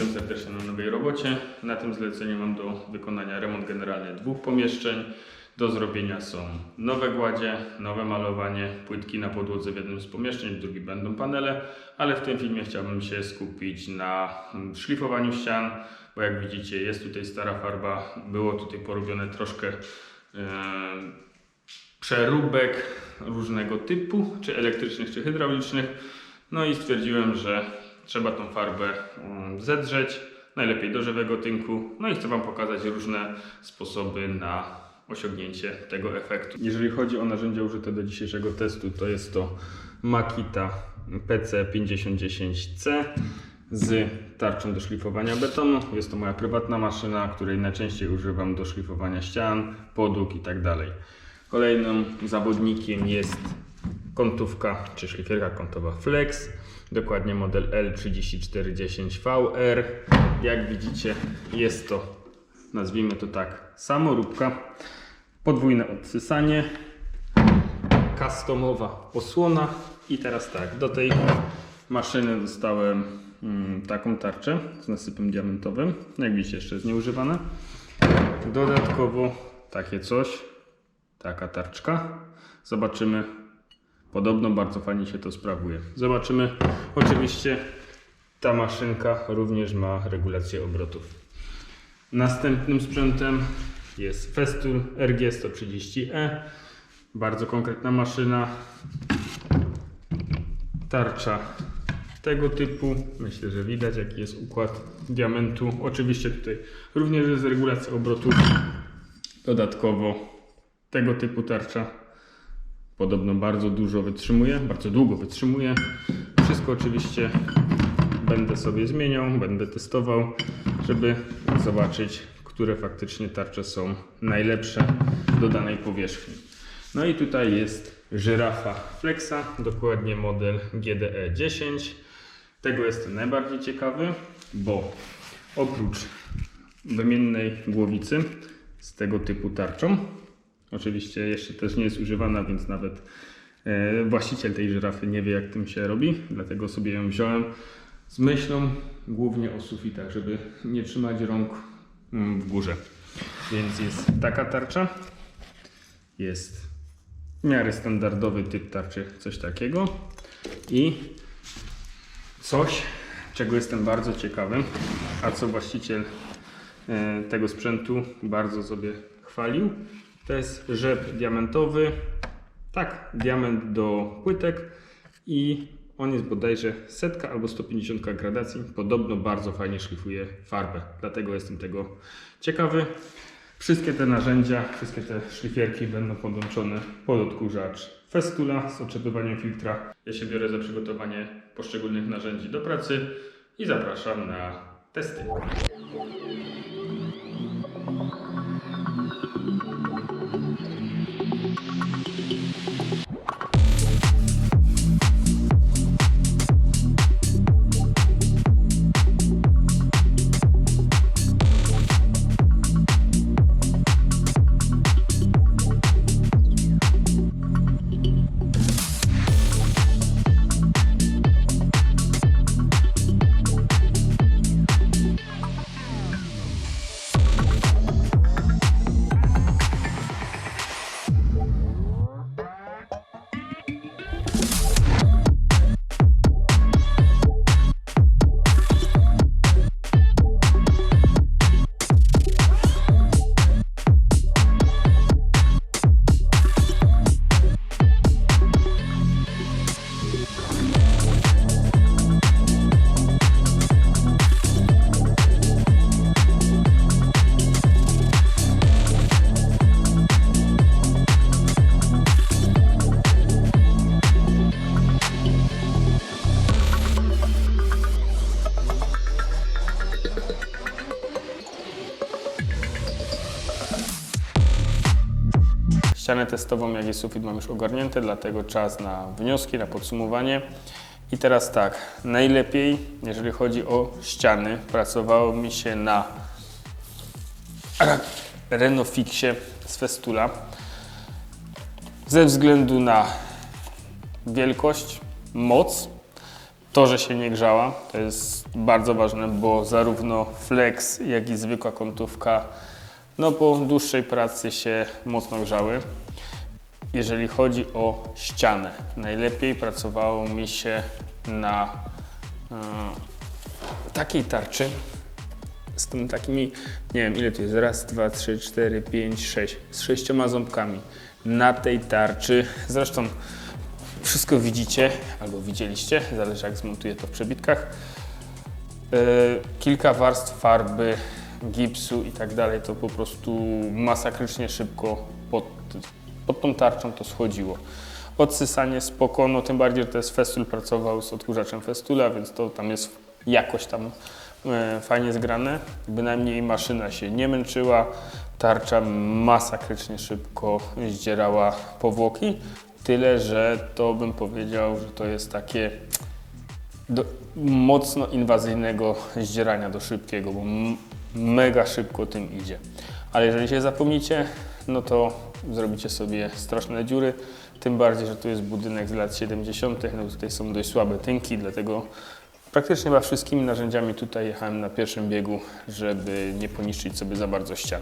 Witam serdecznie na nowej robocie. Na tym zleceniu mam do wykonania remont generalny dwóch pomieszczeń. Do zrobienia są nowe gładzie, nowe malowanie, płytki na podłodze w jednym z pomieszczeń, w drugim będą panele, ale w tym filmie chciałbym się skupić na mm, szlifowaniu ścian, bo jak widzicie jest tutaj stara farba, było tutaj porobione troszkę e, przeróbek różnego typu, czy elektrycznych, czy hydraulicznych. No i stwierdziłem, że trzeba tą farbę mm, zedrzeć, najlepiej do żywego tynku. No i chcę Wam pokazać różne sposoby na osiągnięcie tego efektu. Jeżeli chodzi o narzędzia użyte do dzisiejszego testu, to jest to Makita PC5010C z tarczą do szlifowania betonu. Jest to moja prywatna maszyna, której najczęściej używam do szlifowania ścian, podłóg tak dalej. Kolejnym zawodnikiem jest kątówka czy szlifierka kątowa Flex, dokładnie model L3410VR. Jak widzicie, jest to, nazwijmy to tak, samoróbka, podwójne odsysanie, customowa osłona i teraz tak, do tej maszyny dostałem mm, taką tarczę z nasypem diamentowym, jak widzicie jeszcze jest nieużywana. Dodatkowo takie coś, taka tarczka. Zobaczymy. Podobno bardzo fajnie się to sprawuje. Zobaczymy. Oczywiście ta maszynka również ma regulację obrotów. Następnym sprzętem jest Festool RG130E. Bardzo konkretna maszyna. Tarcza tego typu. Myślę, że widać jaki jest układ diamentu. Oczywiście tutaj również jest regulacja obrotów. Dodatkowo tego typu tarcza podobno bardzo dużo wytrzymuje, bardzo długo wytrzymuje. Wszystko oczywiście będę sobie zmieniał, będę testował, żeby zobaczyć, które faktycznie tarcze są najlepsze do danej powierzchni. No i tutaj jest żyrafa Flexa, dokładnie model GDE 10. Tego jestem najbardziej ciekawy, bo oprócz wymiennej głowicy z tego typu tarczą, oczywiście jeszcze też nie jest używana, więc nawet e, właściciel tej żyrafy nie wie jak tym się robi, dlatego sobie ją wziąłem z myślą głównie o sufitach, żeby nie trzymać rąk mm, w górze. Więc jest taka tarcza, jest w miarę standardowy typ tarczy, coś takiego i coś, czego jestem bardzo ciekawy, a co właściciel e, tego sprzętu bardzo sobie chwalił, to jest rzep diamentowy, tak, diament do płytek i on jest bodajże setka albo 150 gradacji. Podobno bardzo fajnie szlifuje farbę, dlatego jestem tego ciekawy. Wszystkie te narzędzia, wszystkie te szlifierki będą podłączone pod odkurzacz Festula z oczepywaniem filtra. Ja się biorę za przygotowanie poszczególnych narzędzi do pracy i zapraszam na testy. Testową, jak i sufit mam już ogarnięte, dlatego czas na wnioski, na podsumowanie. I teraz tak, najlepiej, jeżeli chodzi o ściany, pracowało mi się na Renofixie z Festula. Ze względu na wielkość, moc To, że się nie grzała, to jest bardzo ważne, bo zarówno flex, jak i zwykła kątówka no po dłuższej pracy się mocno grzały. Jeżeli chodzi o ścianę, najlepiej pracowało mi się na e, takiej tarczy z tym takimi, nie wiem ile to jest, raz, dwa, trzy, cztery, pięć, sześć, z sześcioma ząbkami na tej tarczy. Zresztą wszystko widzicie, albo widzieliście, zależy jak zmontuję to w przebitkach. E, kilka warstw farby, gipsu i tak dalej, to po prostu masakrycznie szybko pod, pod tą tarczą to schodziło. Odsysanie spoko, no tym bardziej, że to jest Festool, pracował z odkurzaczem Festula, więc to tam jest jakoś tam e, fajnie zgrane. Bynajmniej maszyna się nie męczyła, tarcza masakrycznie szybko zdzierała powłoki, tyle, że to bym powiedział, że to jest takie do mocno inwazyjnego zdzierania do szybkiego, bo mega szybko tym idzie. Ale jeżeli się zapomnicie, no to zrobicie sobie straszne dziury. Tym bardziej, że tu jest budynek z lat 70., no tutaj są dość słabe tynki, dlatego praktycznie chyba wszystkimi narzędziami tutaj jechałem na pierwszym biegu, żeby nie poniszczyć sobie za bardzo ścian.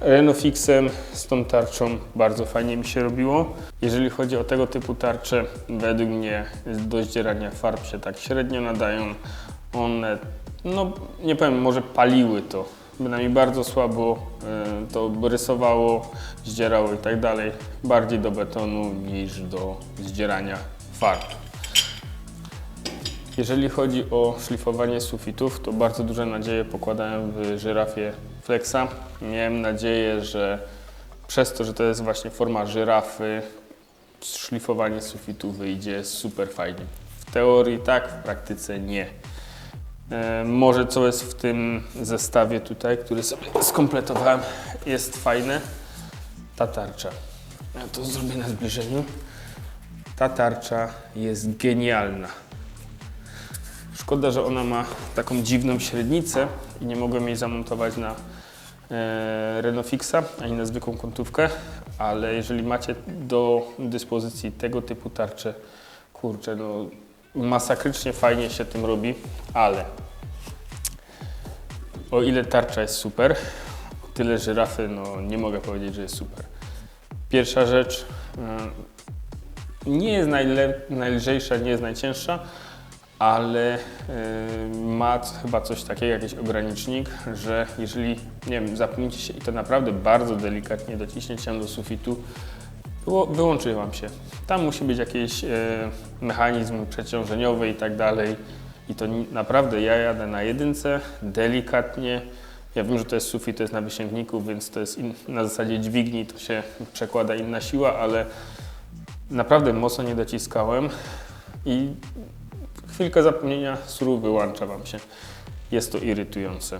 Renofixem z tą tarczą bardzo fajnie mi się robiło. Jeżeli chodzi o tego typu tarcze, według mnie do zdzierania farb się tak średnio nadają. One, no nie powiem, może paliły to. Bynajmniej bardzo słabo y, to rysowało, zdzierało i tak dalej. Bardziej do betonu niż do zdzierania farb. Jeżeli chodzi o szlifowanie sufitów, to bardzo duże nadzieje pokładałem w żyrafie Flexa. Miałem nadzieję, że przez to, że to jest właśnie forma żyrafy, szlifowanie sufitu wyjdzie super fajnie. W teorii tak, w praktyce nie. E, może co jest w tym zestawie tutaj, który sobie skompletowałem, jest fajne. Ta tarcza. Ja to zrobię na zbliżeniu. Ta tarcza jest genialna. Szkoda, że ona ma taką dziwną średnicę i nie mogłem jej zamontować na e, Renofixa ani na zwykłą kątówkę, ale jeżeli macie do dyspozycji tego typu tarcze, kurczę, no masakrycznie fajnie się tym robi, ale o ile tarcza jest super, tyle żyrafy, no nie mogę powiedzieć, że jest super. Pierwsza rzecz, y, nie jest najle- najlżejsza, nie jest najcięższa, ale y, ma chyba coś takiego, jakiś ogranicznik, że jeżeli, nie wiem, zapomnicie się i to naprawdę bardzo delikatnie dociśniecie do sufitu, wyłączy Wam się. Tam musi być jakiś e, mechanizm przeciążeniowy i tak dalej. I to naprawdę ja jadę na jedynce, delikatnie. Ja wiem, że to jest sufit, to jest na wysięgniku, więc to jest in, na zasadzie dźwigni, to się przekłada inna siła, ale naprawdę mocno nie dociskałem i chwilkę zapomnienia suru wyłącza Wam się. Jest to irytujące.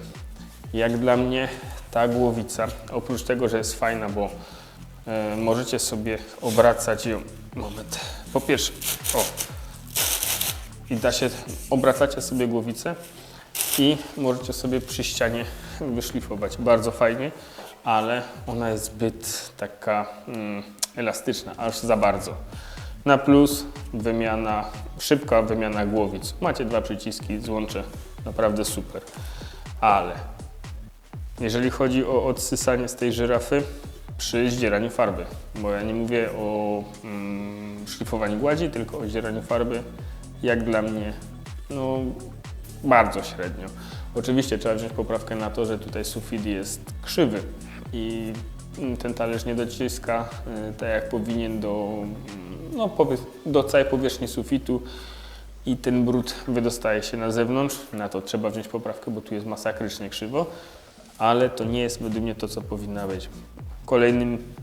Jak dla mnie ta głowica, oprócz tego, że jest fajna, bo możecie sobie obracać ją. Moment. Po pierwsze, o. I da się, obracacie sobie głowicę i możecie sobie przy ścianie wyszlifować. Bardzo fajnie, ale ona jest zbyt taka mm, elastyczna, aż za bardzo. Na plus wymiana, szybka wymiana głowic. Macie dwa przyciski, złącze, naprawdę super. Ale jeżeli chodzi o odsysanie z tej żyrafy przy zdzieraniu farby, bo ja nie mówię o mm, szlifowaniu gładzi, tylko o zdzieraniu farby, jak dla mnie, no bardzo średnio. Oczywiście trzeba wziąć poprawkę na to, że tutaj sufit jest krzywy i mm, ten talerz nie dociska y, tak jak powinien do, mm, no, do całej powierzchni sufitu i ten brud wydostaje się na zewnątrz. Na to trzeba wziąć poprawkę, bo tu jest masakrycznie krzywo, ale to nie jest według mnie to, co powinna być. Kolejnym,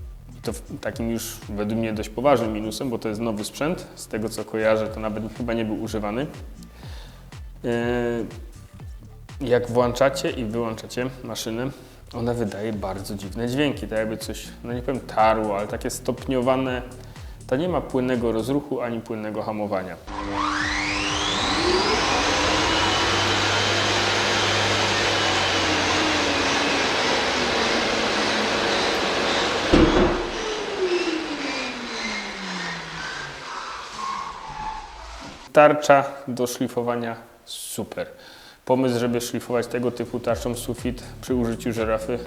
to takim już według mnie dość poważnym minusem, bo to jest nowy sprzęt, z tego co kojarzę, to nawet chyba nie był używany. Yy, Jak włączacie i wyłączacie maszynę, ona wydaje bardzo dziwne dźwięki, tak jakby coś, no nie powiem tarło, ale takie stopniowane. To nie ma płynnego rozruchu ani płynnego hamowania. Tarcza do szlifowania super. Pomysł, żeby szlifować tego typu tarczą sufit przy użyciu żyrafy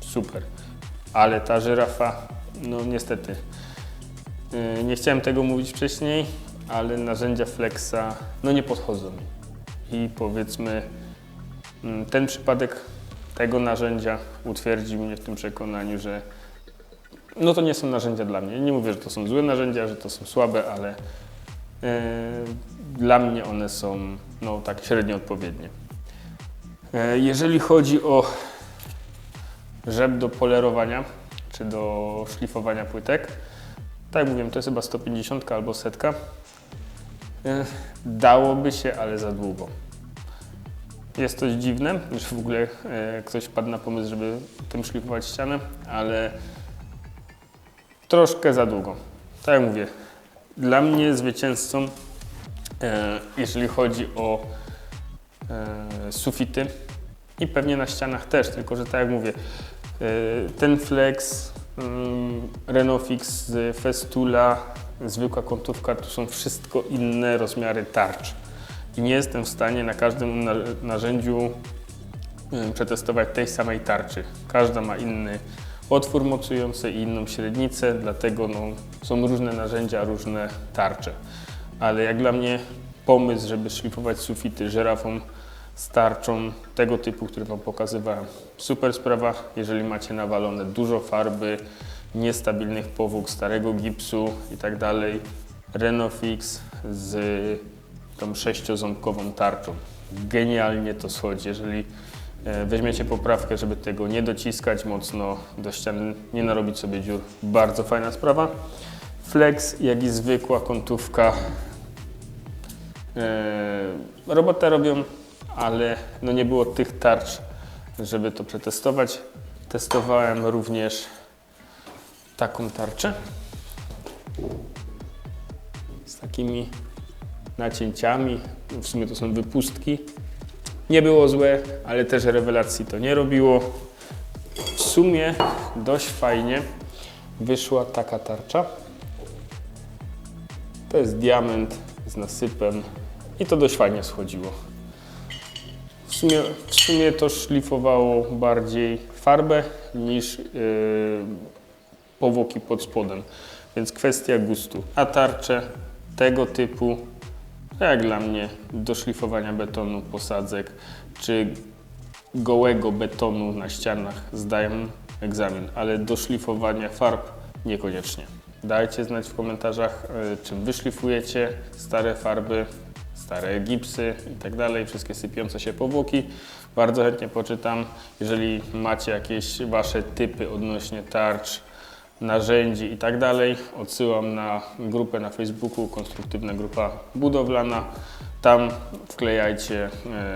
super. Ale ta żyrafa, no niestety, yy, nie chciałem tego mówić wcześniej, ale narzędzia Flexa no nie podchodzą mi. I powiedzmy, mm, ten przypadek tego narzędzia utwierdził mnie w tym przekonaniu, że no to nie są narzędzia dla mnie. Nie mówię, że to są złe narzędzia, że to są słabe, ale dla mnie one są no tak średnio odpowiednie. Yy, jeżeli chodzi o rzep do polerowania czy do szlifowania płytek, tak mówiłem, to jest chyba 150 albo setka. Yy, Dałoby się, ale za długo. Jest to dziwne, że w ogóle e, ktoś padł na pomysł, żeby tym szlifować ścianę, ale troszkę za długo. Tak jak mówię, dla mnie zwycięzcą, e, jeżeli chodzi o e, sufity i pewnie na ścianach też, tylko że tak jak mówię, e, ten flex, mm, Renofix Festula, zwykła kątówka, to są wszystko inne rozmiary tarcz. I nie jestem w stanie na każdym na- narzędziu em, przetestować tej samej tarczy. Każda ma inny otwór mocujący i inną średnicę, dlatego no, są różne narzędzia, różne tarcze. Ale jak dla mnie pomysł, żeby szlifować sufity żyrafą z tarczą tego typu, który Wam pokazywałem, super sprawa. Jeżeli macie nawalone dużo farby, niestabilnych powłók, starego gipsu i tak dalej, Renofix z tą sześcioząbkową tarczą. Genialnie to schodzi. Jeżeli weźmiecie poprawkę, żeby tego nie dociskać mocno do ściany, nie narobić sobie dziur, bardzo fajna sprawa. Flex, jak i zwykła kątówka, e, robotę robią, ale no nie było tych tarcz, żeby to przetestować. Testowałem również taką tarczę z takimi nacięciami. W sumie to są wypustki. Nie było złe, ale też rewelacji to nie robiło. W sumie dość fajnie wyszła taka tarcza. To jest diament z nasypem i to dość fajnie schodziło. W sumie, w sumie to szlifowało bardziej farbę niż yy, powłoki pod spodem, więc kwestia gustu. A tarcze tego typu, jak dla mnie, do szlifowania betonu, posadzek czy gołego betonu na ścianach zdają egzamin, ale do szlifowania farb niekoniecznie. Dajcie znać w komentarzach, y, czym wyszlifujecie stare farby, stare gipsy i tak dalej, wszystkie sypiące się powłoki. Bardzo chętnie poczytam. Jeżeli macie jakieś Wasze typy odnośnie tarcz, narzędzi i tak dalej, odsyłam na grupę na Facebooku, konstruktywna grupa budowlana. Tam wklejajcie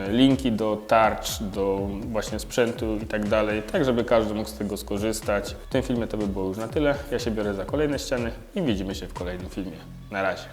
e, linki do tarcz, do właśnie sprzętu i tak dalej, tak żeby każdy mógł z tego skorzystać. W tym filmie to by było już na tyle. Ja się biorę za kolejne ściany i widzimy się w kolejnym filmie. Na razie.